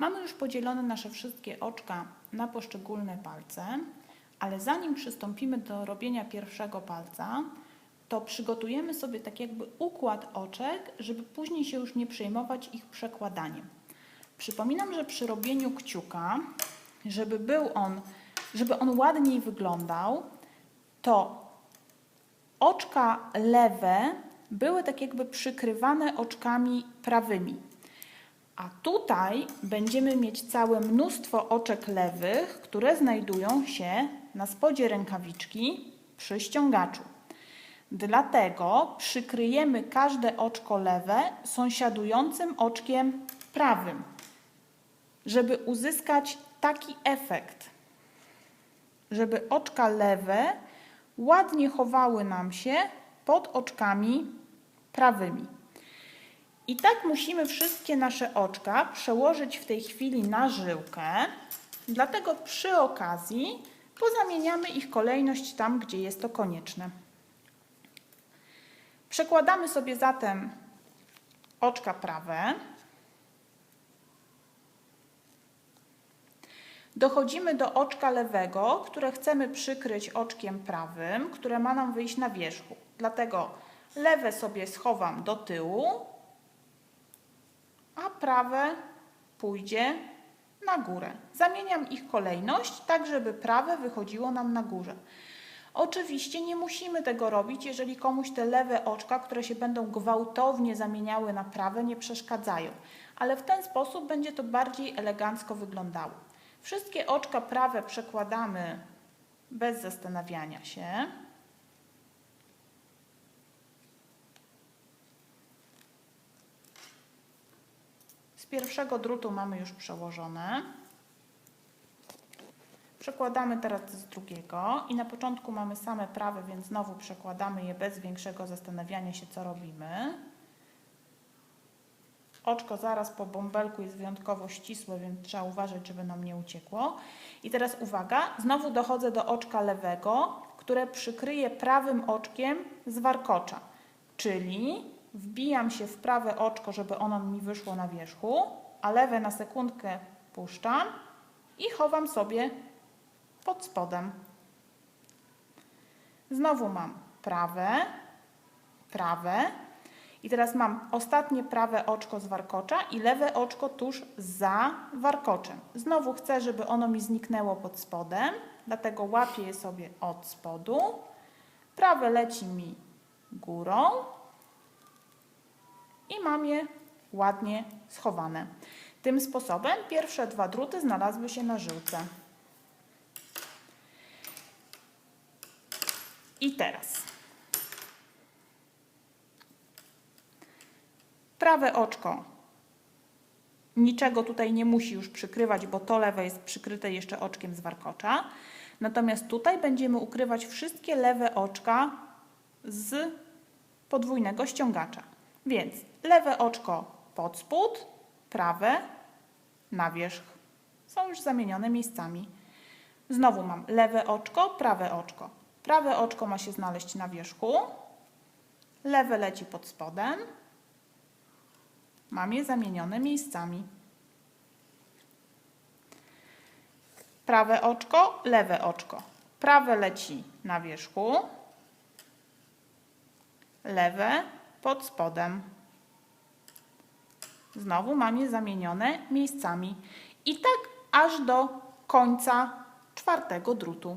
Mamy już podzielone nasze wszystkie oczka na poszczególne palce, ale zanim przystąpimy do robienia pierwszego palca, to przygotujemy sobie tak jakby układ oczek, żeby później się już nie przejmować ich przekładaniem. Przypominam, że przy robieniu kciuka, żeby był on, żeby on ładniej wyglądał, to oczka lewe były tak jakby przykrywane oczkami prawymi. A tutaj będziemy mieć całe mnóstwo oczek lewych, które znajdują się na spodzie rękawiczki przy ściągaczu. Dlatego przykryjemy każde oczko lewe sąsiadującym oczkiem prawym, żeby uzyskać taki efekt, żeby oczka lewe ładnie chowały nam się pod oczkami prawymi. I tak musimy wszystkie nasze oczka przełożyć w tej chwili na żyłkę. Dlatego przy okazji pozamieniamy ich kolejność tam, gdzie jest to konieczne. Przekładamy sobie zatem oczka prawe. Dochodzimy do oczka lewego, które chcemy przykryć oczkiem prawym, które ma nam wyjść na wierzchu. Dlatego lewe sobie schowam do tyłu, a prawe pójdzie na górę. Zamieniam ich kolejność, tak żeby prawe wychodziło nam na górze. Oczywiście nie musimy tego robić, jeżeli komuś te lewe oczka, które się będą gwałtownie zamieniały na prawe, nie przeszkadzają. Ale w ten sposób będzie to bardziej elegancko wyglądało. Wszystkie oczka prawe przekładamy bez zastanawiania się. Pierwszego drutu mamy już przełożone. Przekładamy teraz z drugiego i na początku mamy same prawe, więc znowu przekładamy je bez większego zastanawiania się, co robimy. Oczko zaraz po bąbelku jest wyjątkowo ścisłe, więc trzeba uważać, żeby nam nie uciekło. I teraz uwaga, znowu dochodzę do oczka lewego, które przykryję prawym oczkiem z warkocza. Czyli wbijam się w prawe oczko, żeby ono mi wyszło na wierzchu, a lewe na sekundkę puszczam i chowam sobie pod spodem. Znowu mam prawe, prawe. I teraz mam ostatnie prawe oczko z warkocza i lewe oczko tuż za warkoczem. Znowu chcę, żeby ono mi zniknęło pod spodem, dlatego łapię je sobie od spodu. Prawe leci mi górą i mam je ładnie schowane. Tym sposobem pierwsze dwa druty znalazły się na żyłce. I teraz prawe oczko niczego tutaj nie musi już przykrywać, bo to lewe jest przykryte jeszcze oczkiem z warkocza. Natomiast tutaj będziemy ukrywać wszystkie lewe oczka z podwójnego ściągacza. Więc lewe oczko pod spód, prawe na wierzch. Są już zamienione miejscami. Znowu mam lewe oczko, prawe oczko. Prawe oczko ma się znaleźć na wierzchu, lewe leci pod spodem. Mam je zamienione miejscami. Prawe oczko, lewe oczko. Prawe leci na wierzchu, lewe pod spodem. Znowu mam je zamienione miejscami. I tak aż do końca czwartego drutu.